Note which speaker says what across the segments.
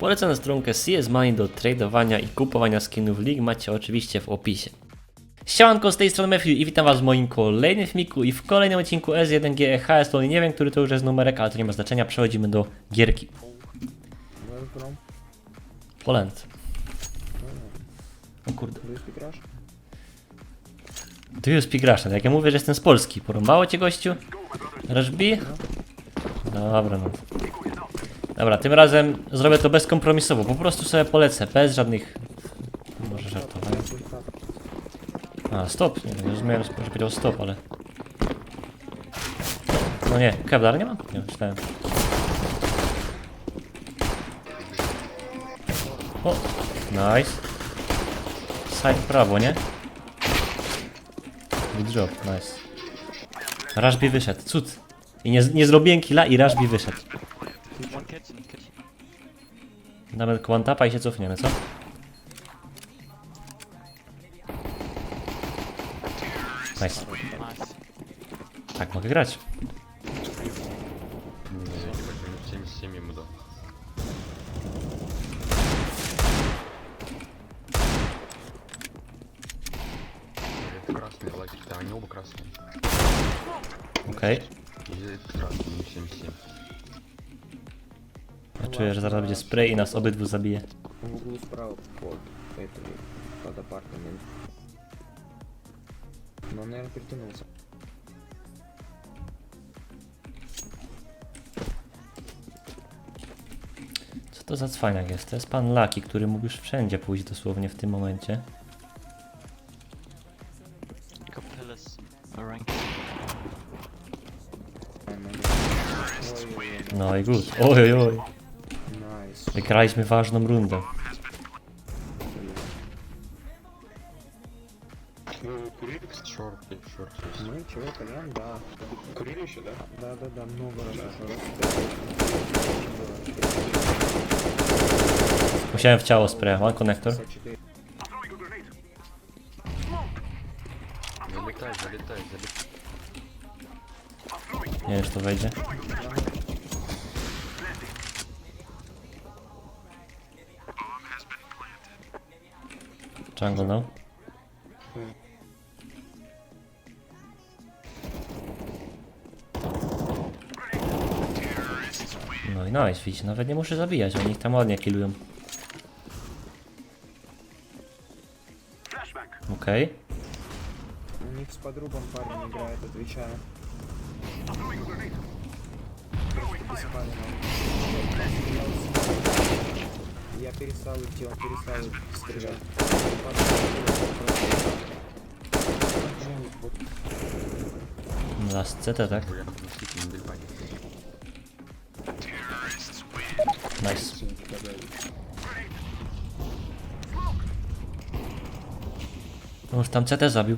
Speaker 1: Polecam stronkę CS Money do tradowania i kupowania skinów League macie oczywiście w opisie. Siemanko, z tej strony Matthew i witam was w moim kolejnym filmiku i w kolejnym odcinku S1G HS, to nie wiem, który to już jest numerek, ale to nie ma znaczenia, przechodzimy do gierki. Poland. O kurde.
Speaker 2: You speak Russian?
Speaker 1: Jak ja mówię, że jestem z Polski, porąbało cię gościu? Rashbi? Dobra, no. Dobra, tym razem zrobię to bezkompromisowo, po prostu sobie polecę, bez żadnych... Może żartowałem. A, stop, nie, nie rozumiałem, że powiedział stop, ale... No nie, Kevlar nie ma? Nie, myślałem. O, nice. Side prawo, nie? Good job, nice. Rashby wyszedł, cud. I nie, nie zrobiłem killa i Rashby wyszedł.
Speaker 3: One kitchen, kitchen.
Speaker 1: Nawet one tapa i się cofniemy, co? Nice.
Speaker 3: Nice.
Speaker 1: Tak mogę grać.
Speaker 4: Не, типа, 77 ему дал. Это красный лагерь, да, они оба красные.
Speaker 1: Okej.
Speaker 4: И это красный, у них 77.
Speaker 1: Ja czuję, że zaraz będzie spray i nas obydwu zabije.
Speaker 2: В углу справа под этой, под апартамент. Но он, наверное, перетянулся.
Speaker 1: Co to za cwaniak jest? To jest pan Laki, który mógł już wszędzie pójść dosłownie w tym momencie.
Speaker 3: Got pillars. A rank.
Speaker 2: Ой,
Speaker 1: No i good. Oj, oj, oj. Wygraliśmy ważną rundę.
Speaker 4: Ну, курили, шорт, шорт.
Speaker 2: Мы чего, кальян, да.
Speaker 4: Курили еще, да?
Speaker 2: Да, да, да, много раз уже.
Speaker 1: Musiałem w ciało spraya. One connector.
Speaker 4: Залетай, залетай, залетай.
Speaker 1: Nie wiem, czy to wejdzie. Czego dał? No. no i nice, widzisz, nawet nie muszę zabijać, oni ich tam ładnie killują. Okej.
Speaker 2: Okay. U z podróbą parę nie grają, to odwiesiałem. Wysypany mam. Я перестал идти, он перестал стрелять.
Speaker 1: Last CT, tak?
Speaker 4: Бля, мыслитель на дельбане.
Speaker 1: Nice. No już tam CT zabił.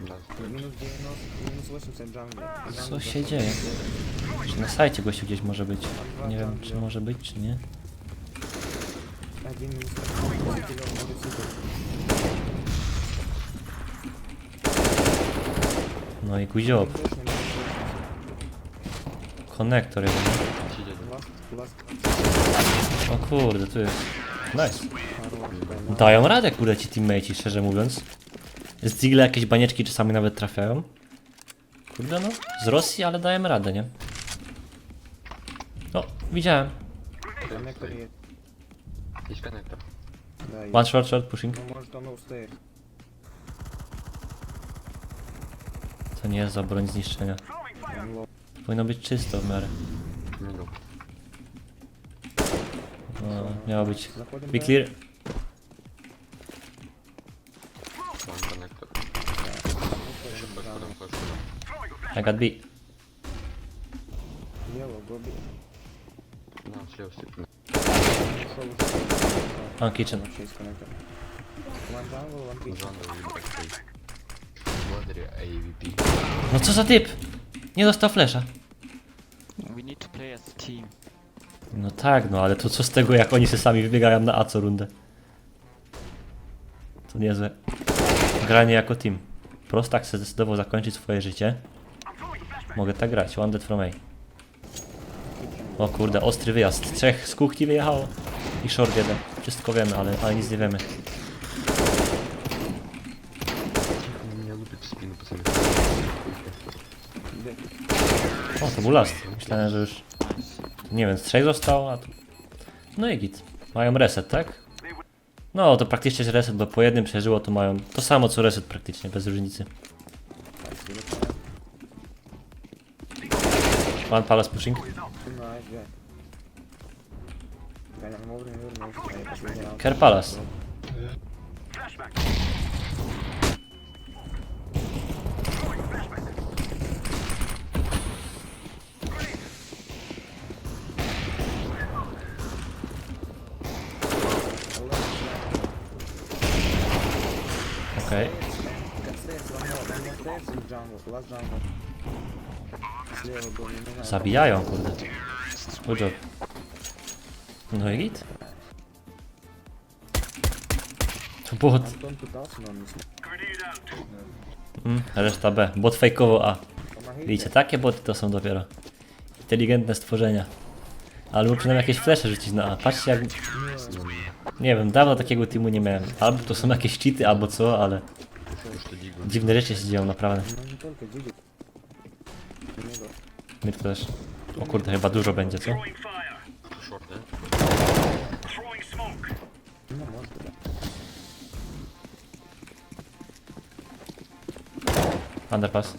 Speaker 4: Да.
Speaker 2: Минус 90, минус 80 джангли.
Speaker 1: Co się dzieje? Czy na sajcie gościu gdzieś może być? Nie wiem, czy może być, czy nie. No i guziop. Konektor
Speaker 2: jest.
Speaker 1: O kurde, tu jest. Nice. Dają radę kurde ci teammate'i, szczerze mówiąc. Z Digla jakieś banieczki czasami nawet trafiają. Kurde no, z Rosji, ale dają radę, nie? O, widziałem.
Speaker 2: Коннектор есть.
Speaker 4: Есть коннектор.
Speaker 2: Да, есть.
Speaker 1: One short, short, pushing.
Speaker 2: Ну, может он устает.
Speaker 1: To nie jest za broń zniszczenia.
Speaker 2: Он лоу.
Speaker 1: Powinno być czysto w miarę.
Speaker 4: Минул.
Speaker 1: No, miało być.
Speaker 2: Заходим.
Speaker 1: Be
Speaker 2: да?
Speaker 1: clear.
Speaker 4: Вон коннектор. Еще
Speaker 2: Да.
Speaker 4: подходом, подходом.
Speaker 1: I got B.
Speaker 2: Лево, гоби.
Speaker 4: На, слева стоит.
Speaker 1: On kitchen. No co za typ? Nie dostał flesza. No tak, no ale to co z tego, jak oni się sami wybiegają na A co rundę? To niezłe. Granie jako team. Prostak se zdecydował zakończyć swoje życie. Mogę tak grać, one dead from A. O kurde, ostry wyjazd. Trzech z kuchni wyjechało i short jeden. Wszystko wiemy, ale, ale nic nie wiemy.
Speaker 4: Nie lubię spinu po.
Speaker 1: O, to był last. Myślałem, że już... Nie wiem, strzej został, a tu... No i git. Mają reset, tak? No, to praktycznie jest reset, bo po jednym przeżyło, to mają to samo co reset praktycznie, bez różnicy. One palace pushing. Care Palace. Okej.
Speaker 2: Okay.
Speaker 1: Zabijają, kurde. Good job. No i git. To bot. Mm, reszta B. Bot fejkowo A. Widzicie, takie boty to są dopiero. Inteligentne stworzenia. Albo przynajmniej jakieś flesze rzucić na A. Patrzcie jak... Nie wiem, dawno takiego teamu nie miałem. Albo to są jakieś cheaty, albo co, ale... Dziwne rzeczy się dzieją, naprawdę. My też. O kurde, chyba dużo będzie, co? Underpass.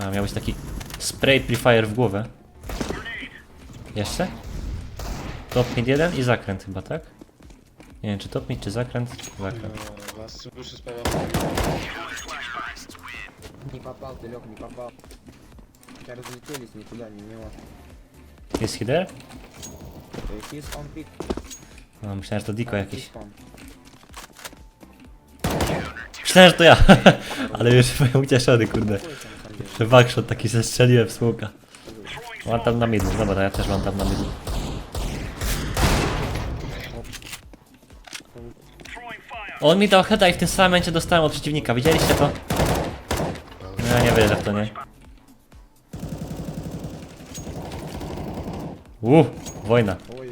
Speaker 1: A, miał być taki spray prefire w głowę. Jeszcze? Top mid 1 i zakręt chyba, tak? Nie wiem, czy top mid, czy zakręt? Zakręt.
Speaker 5: Вас выше спала.
Speaker 2: Не попал, ты лег, не попал. Сейчас разлетелись никуда, не в него.
Speaker 1: Jest header?
Speaker 2: Э, He's on pick.
Speaker 1: No, myślałem, że to Diko
Speaker 2: Uh,
Speaker 1: jakiś.
Speaker 2: he's spawn.
Speaker 1: Myślałem, że to ja, ale już byłem ucieszony, kurde. Jeszcze backshot taki zestrzeliłem w smoka. Mam tam na midu, dobra, ja też mam tam na midu. On mi dał heada i w tym samym momencie dostałem od przeciwnika, widzieliście to? No ja nie wierzę w to, nie? Uuu, wojna.
Speaker 2: Ojej,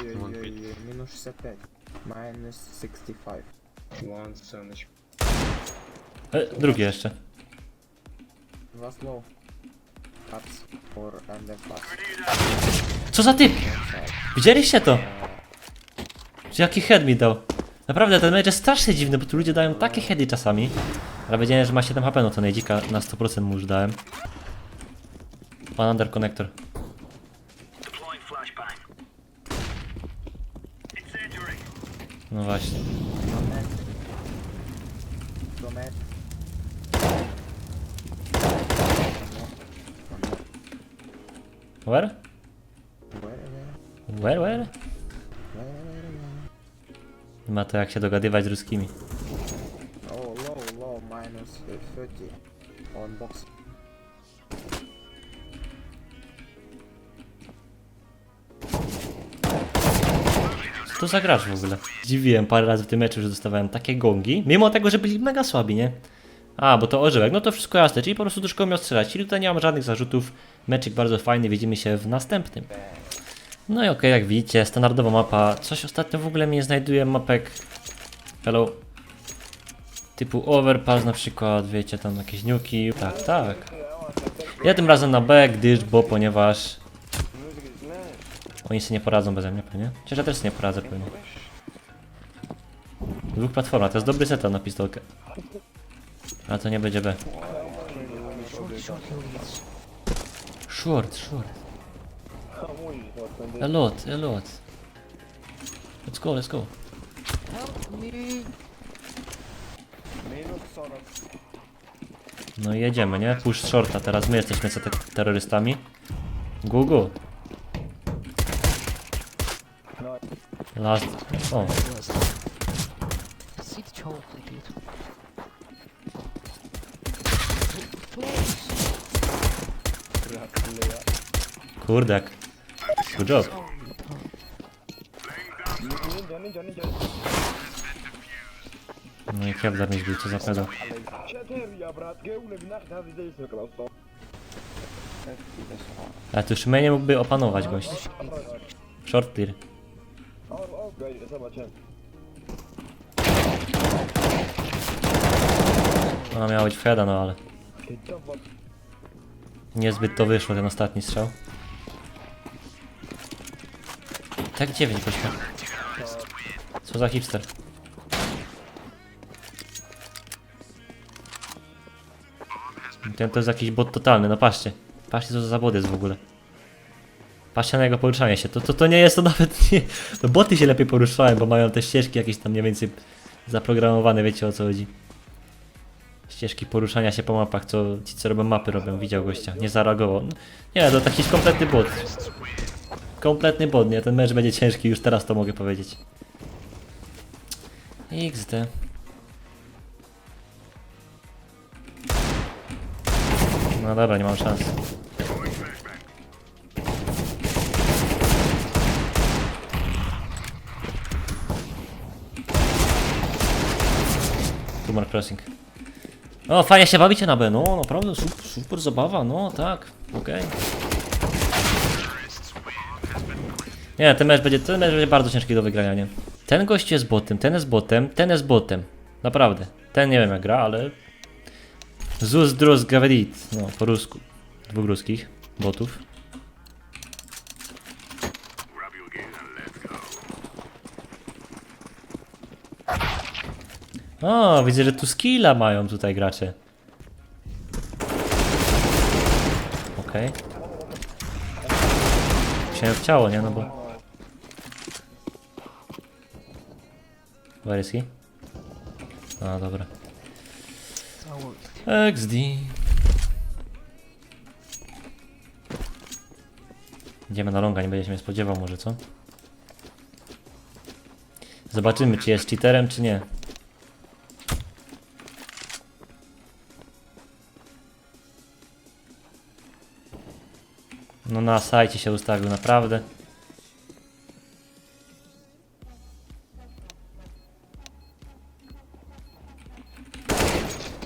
Speaker 2: minus 65. Minus 65.
Speaker 5: 175.
Speaker 1: E, jeszcze. Co za typ? Widzieliście to? Jaki head mi dał? Naprawdę, ten mecz jest strasznie dziwny, bo tu ludzie dają takie heady czasami. Ale wiedziałem, że ma 7 HP, no to najdzika na 100% mu już dałem. One under connector. No właśnie. Where?
Speaker 2: Where, where?
Speaker 1: Nie ma to jak się dogadywać z ruskimi.
Speaker 2: Oh, low, low, minus uh, 30 on box.
Speaker 1: Co to za gracz w ogóle? Dziwiłem parę razy w tym meczu, że dostawałem takie gongi, mimo tego, że byli mega słabi, nie? A, bo to orzełek, no to wszystko jasne, czyli po prostu do szkoły miał strzelać, czyli tutaj nie mam żadnych zarzutów. Meczyk bardzo fajny, widzimy się w następnym. No i okej, jak widzicie, standardowa mapa. Coś ostatnio w ogóle mi nie znajduje mapek. Hello. Typu overpass na przykład, wiecie, tam jakieś niuki. Tak, tak. Ja tym razem na B, gdyż, bo ponieważ oni sobie nie poradzą beze mnie pewnie. Chociaż ja też nie poradzę pewnie. Dwóch platformach, to jest dobry setup na pistolkę. Ale to nie będzie B. Short, short. A lot, a lot. Let's go, let's go. No i jedziemy, nie? Push shorta, teraz my jesteśmy te terrorystami. Gugu. Last. O, kurde jak. Good job. No i Kevlar mi zbił, co za pedał. Ale tu mnie nie mógłby opanować gość. Short clear. No miał być Freda, no ale... Niezbyt to wyszło, ten ostatni strzał. Tak 9 gościa. Co za hipster. Ten to jest jakiś bot totalny, no patrzcie. Patrzcie co za zawód jest w ogóle. Patrzcie na jego poruszanie się. To, to, to nie jest to nawet nie. To boty się lepiej poruszają, bo mają te ścieżki jakieś tam mniej więcej zaprogramowane, wiecie o co chodzi. Ścieżki poruszania się po mapach, co ci co robią mapy robią, widział gościa. Nie zareagował. No, Nie, to taki kompletny bot. Kompletny bot, nie? Ten mecz będzie ciężki, już teraz to mogę powiedzieć. XD. No dobra, nie mam szans. Tumor Crossing. O, fajnie się bawicie na B, no naprawdę super, super zabawa, no tak, okej. Nie, ten mecz będzie, ten mecz będzie bardzo ciężki do wygrania, nie? Ten gość jest botem, ten jest botem, ten jest botem. Naprawdę. Ten nie wiem jak gra, ale... Zus Drus Gavedit, no po rusku. Dwóch ruskich botów. O, widzę, że tu skilla mają tutaj gracze. Okej. Się w ciało, nie? No bo... Where is he? A, dobra. XD. Idziemy na longa, nie będzie się mnie spodziewał może, co? Zobaczymy, czy jest cheaterem, czy nie. No na sajcie się ustawił, naprawdę.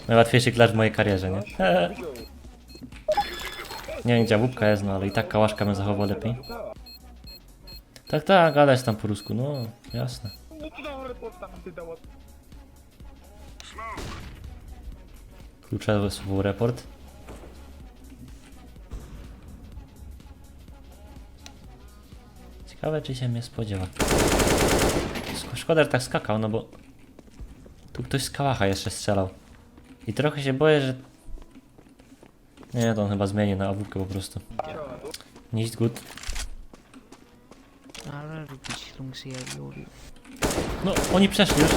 Speaker 1: Najłatwiejszy klacz w mojej karierze, nie? nie wiem gdzie łupka jest, no ale i tak kałaszka bym zachował lepiej. Tak, tak, gadać tam po rusku, no jasne. Kluczowy słowo report. Ciekawe czy się mnie spodziewa. Szkoda, że tak skakał, no bo... Tu ktoś z kałacha jeszcze strzelał. I trochę się boję, że... Nie, to on chyba zmieni na awupkę po prostu. Nicht gut.
Speaker 6: Lungsy jak Juri.
Speaker 1: No, oni przeszli już.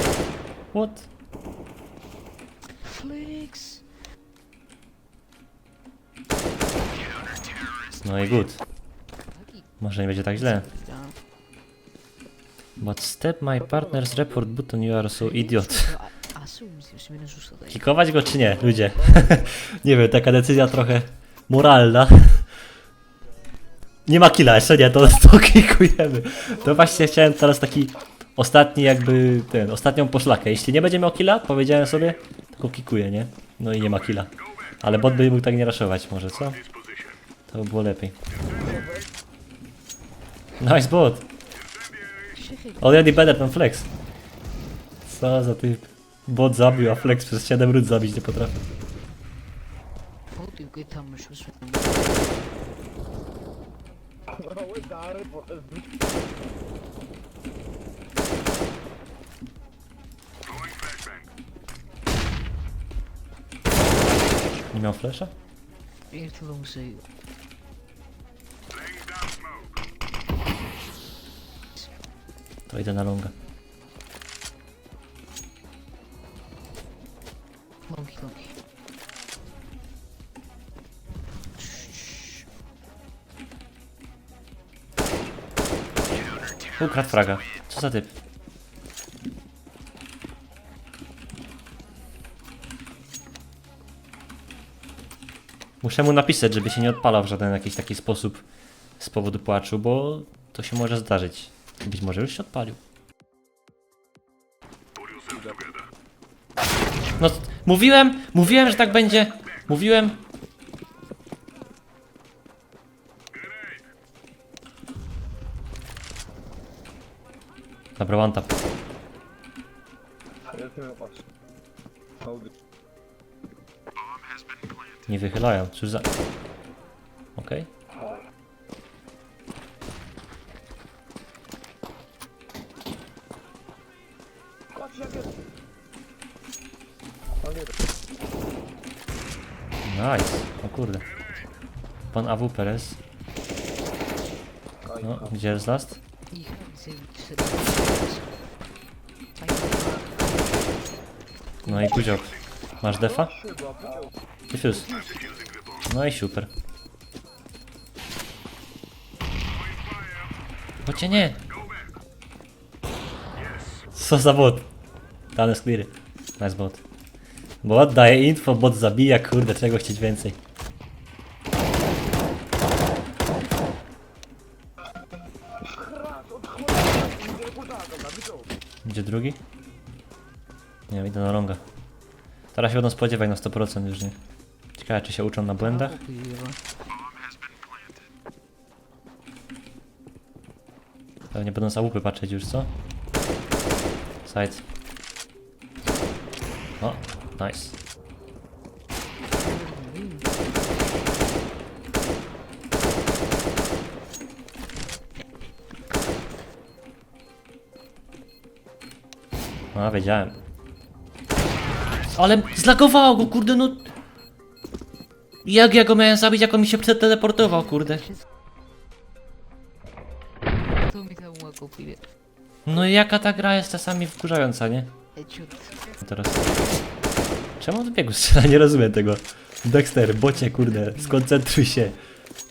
Speaker 1: What? No i good. Może nie będzie tak źle. But step my partner's report button, you are so idiot. Kikować go czy nie, ludzie? nie wiem, taka decyzja trochę moralna. Nie ma killa jeszcze, nie, to, to kikujemy. To właśnie chciałem teraz taki ostatni jakby, ten, ostatnią poszlakę. Jeśli nie będzie miał killa, powiedziałem sobie, tylko kikuję, nie? No i nie ma killa. Ale bot by mógł tak nie raszować może, co? To by było lepiej. Nice bot. Already better than Flex. Co za typ. Bot zabił, a Flex przez 7 rund zabić nie potrafi.
Speaker 6: Gry tam już.
Speaker 1: Nie miał flesza?
Speaker 6: Eerst lungsy.
Speaker 1: To idę na longa.
Speaker 6: Longi, longi.
Speaker 1: Ukradł fraga. Co za typ? Muszę mu napisać, żeby się nie odpalał w żaden jakiś taki sposób z powodu płaczu, bo to się może zdarzyć. Być może już się odpalił. No, mówiłem, mówiłem, że tak będzie. Mówiłem. Dobra, one tap. Nie wychylają, czyż za... Okej. Okay. Kurde. Pan AW Perez. No, gdzie jest last? No i guziok. Masz defa? Diffuse. No i super. Chodźcie nie! Co za bot? Jest clear. Nice bot. Bot daje info, bot zabija, kurde, czego chcieć więcej. Będą spodziewać na 100% już, nie? Ciekawe, czy się uczą na błędach? Pewnie będą z łupy patrzeć już, co? Side. O, nice. A, wiedziałem. Ale zlagowało go, kurde, no... Jak ja go miałem zabić, jak on mi się przeteleportował, kurde.
Speaker 6: Mi tam.
Speaker 1: No i jaka ta gra jest czasami wkurzająca, nie? Teraz. Czemu on w biegu strzela? Nie rozumiem tego. Dexter, bocie, kurde, skoncentruj się.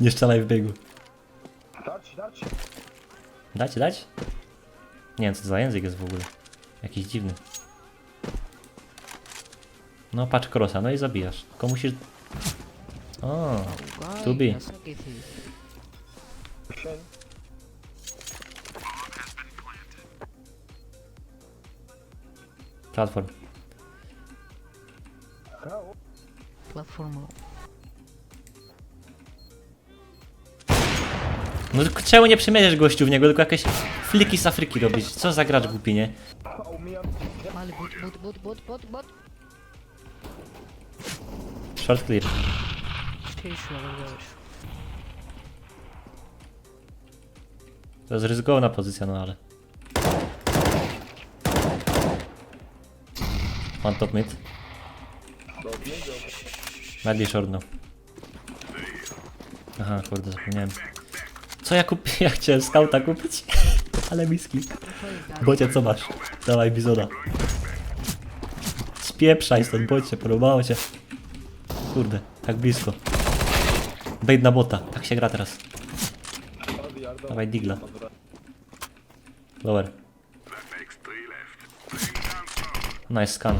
Speaker 1: Nie strzelaj w biegu. Dać, dać? Nie wiem, co to za język jest w ogóle. Jakiś dziwny. No, patrz krosa, no i zabijasz. Tylko musisz... O, To be. platform. No tylko czemu nie przymierzasz gościu w niego, tylko jakieś fliki z Afryki robić? Co za gracz głupi, nie?
Speaker 6: Ale bot, bot, bot, bot, bot, bot.
Speaker 1: Short clear. To jest ryzykowna pozycja, no ale. One top mid. Medley short no. Aha, kurde, zapomniałem. Co ja kupię? Ja chciałem scouta kupić. ale miski. Bocie, co masz? Dawaj bizoda. Spieprzaj stąd, bocie, podobało cię. Kurde, tak blisko. Bait na bota, tak się gra teraz. Dawaj digla. Lower. Nice scan.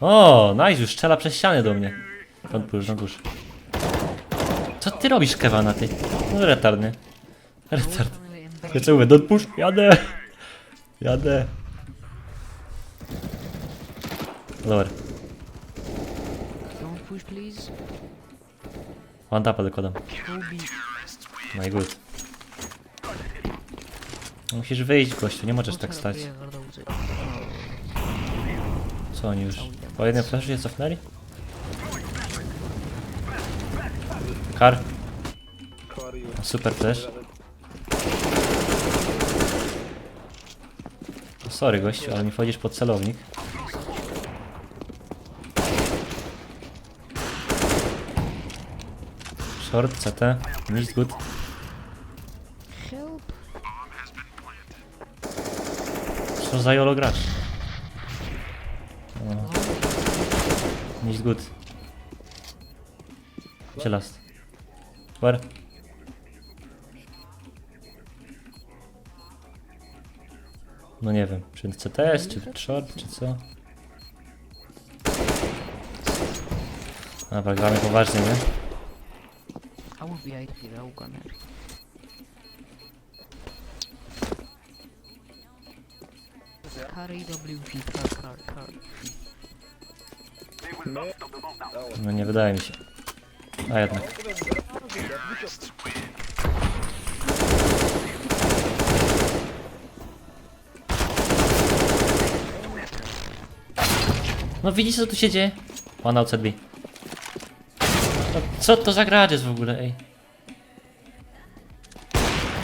Speaker 1: O, nice, już strzela przez ścianę do mnie. Don't push, don't push. Co ty robisz, Kewana, ty? No retardny. Retard. Ja mówię, don't push, jadę. Jadę. Lower.
Speaker 6: Don't push please.
Speaker 1: One tapa dokładam. No i good. Musisz wyjść, gościu, nie możesz tak stać. Co oni już? Po jednym flashu się cofnęli? Kar. Super flash. Sorry gościu, ale mi wchodzisz pod celownik. Short, CT, nicht good.
Speaker 6: Help.
Speaker 1: Co za jolo gracz? O, nicht good. Gdzie last? Where? No nie wiem, czy CTS, czy short, czy co? Dobra, gramy poważnie, nie?
Speaker 6: VIP Lauganer. Curry WP, car, car, car. No,
Speaker 1: No nie wydaje mi się. A jednak. No widzisz co tu się dzieje? One outside B. No, co to za gracz jest w ogóle, ej?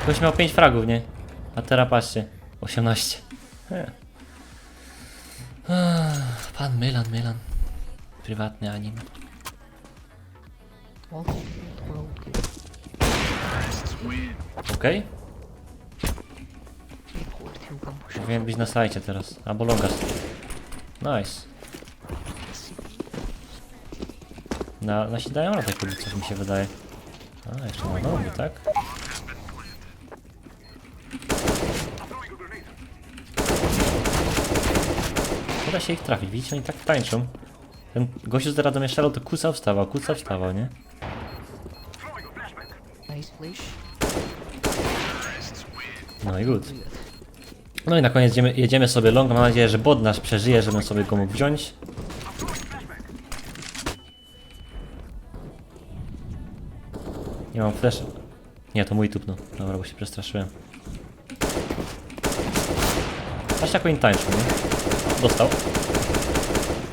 Speaker 1: Ktoś miał 5 fragów, nie? A teraz patrzcie, 18. He. Ach, Pan Mylan, Mylan. Prywatny
Speaker 6: okay.
Speaker 1: Okej?
Speaker 6: Muszę.
Speaker 1: Powinien być na sajcie teraz. Albo longas. Nice. Na, nasi dają radę, coś mi się wydaje. A, jeszcze na nogi, tak? Uda się ich trafić, widzicie, oni tak tańczą. Ten gościu z radą jeszcze to kuca wstawał, kuca wstawał, nie? No i good. No i na koniec jedziemy, jedziemy sobie long. Mam nadzieję, że bod nasz przeżyje, żebym sobie go mógł wziąć. Nie mam flash. Nie, to mój tupno. Dobra, bo się przestraszyłem. Patrz jak oni tańczą, nie? Dostał.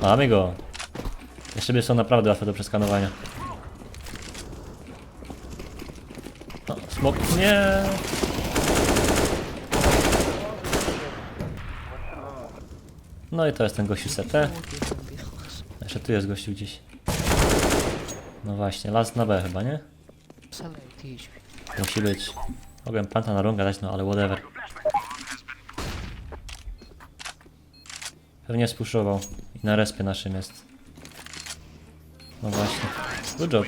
Speaker 1: Mamy go. Jeszcze by są naprawdę łatwe do przeskanowania. No, smok. Nie. No i to jest ten gościu CT. Jeszcze tu jest gościu gdzieś. No właśnie, last na B chyba, nie? Musi być. Mogłem planta na runga dać, no ale whatever. Pewnie spuszował. I na respie naszym jest. No właśnie. Good job.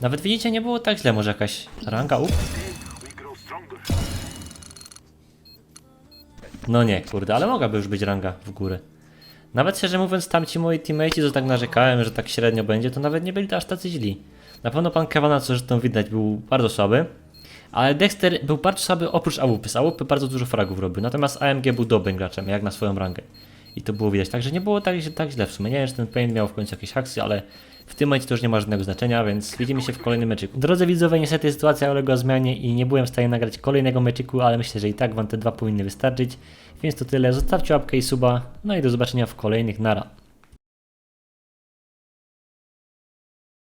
Speaker 1: Nawet widzicie, nie było tak źle. Może jakaś ranga up? No nie, kurde, ale mogłaby już być ranga w górę. Nawet szczerze mówiąc, tamci moi teammates, co tak narzekałem, że tak średnio będzie, to nawet nie byli aż tacy źli. Na pewno pan Kawana, co zresztą widać, był bardzo słaby. Ale Dexter był bardzo słaby oprócz AWP. Z AWP bardzo dużo fragów robił. Natomiast AMG był dobrym graczem, jak na swoją rangę. I to było widać. Także nie było tak, tak źle w sumie. Nie wiem, że ten Pain miał w końcu jakieś haksy, ale w tym momencie to już nie ma żadnego znaczenia, więc widzimy się w kolejnym meczyku. Drodzy widzowie, niestety sytuacja uległa zmianie i nie byłem w stanie nagrać kolejnego meczyku, ale myślę, że i tak wam te dwa powinny wystarczyć. Więc to tyle. Zostawcie łapkę i suba. No i do zobaczenia w kolejnych. Nara.